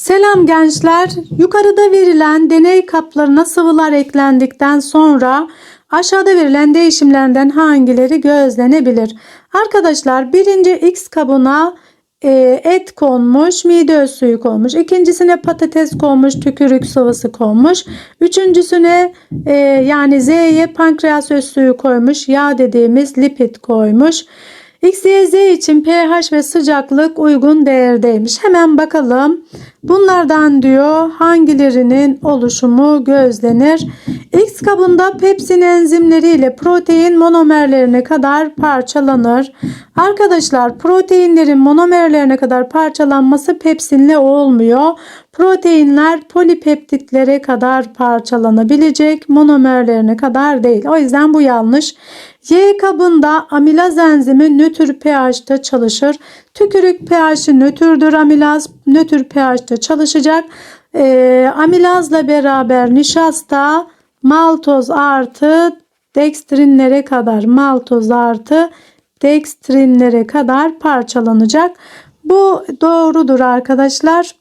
Selam gençler. Yukarıda verilen deney kaplarına sıvılar eklendikten sonra aşağıda verilen değişimlerden hangileri gözlenebilir? Arkadaşlar birinci X kabına e, et konmuş, mide öz suyu konmuş. İkincisine patates konmuş, tükürük sıvısı konmuş. Üçüncüsüne e, yani Z'ye pankreas öz suyu koymuş, yağ dediğimiz lipid koymuş. X, Y, Z için pH ve sıcaklık uygun değerdeymiş. Hemen bakalım. Bunlardan diyor hangilerinin oluşumu gözlenir? X kabında pepsin enzimleriyle protein monomerlerine kadar parçalanır. Arkadaşlar proteinlerin monomerlerine kadar parçalanması pepsinle olmuyor. Proteinler polipeptitlere kadar parçalanabilecek monomerlerine kadar değil. O yüzden bu yanlış. Y kabında amilaz enzimi nötr pH'te çalışır. Tükürük pH'i nötrdür amilaz nötr pH'te çalışacak. Ee, amilazla beraber nişasta maltoz artı dekstrinlere kadar maltoz artı dekstrinlere kadar parçalanacak. Bu doğrudur arkadaşlar.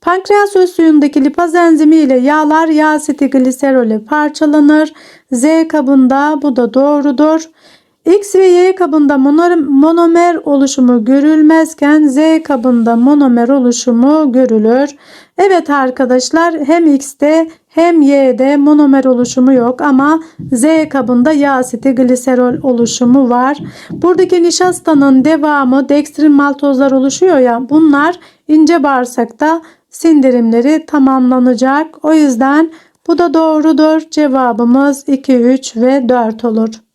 Pankreas öz suyundaki lipaz enzimi ile yağlar yağ asetigliserole parçalanır. Z kabında bu da doğrudur. X ve Y kabında mono- monomer oluşumu görülmezken Z kabında monomer oluşumu görülür. Evet arkadaşlar hem X'te hem Y'de monomer oluşumu yok ama Z kabında yağ asiti gliserol oluşumu var. Buradaki nişastanın devamı dekstrin maltozlar oluşuyor ya bunlar ince bağırsakta sindirimleri tamamlanacak. O yüzden bu da doğrudur. Cevabımız 2, 3 ve 4 olur.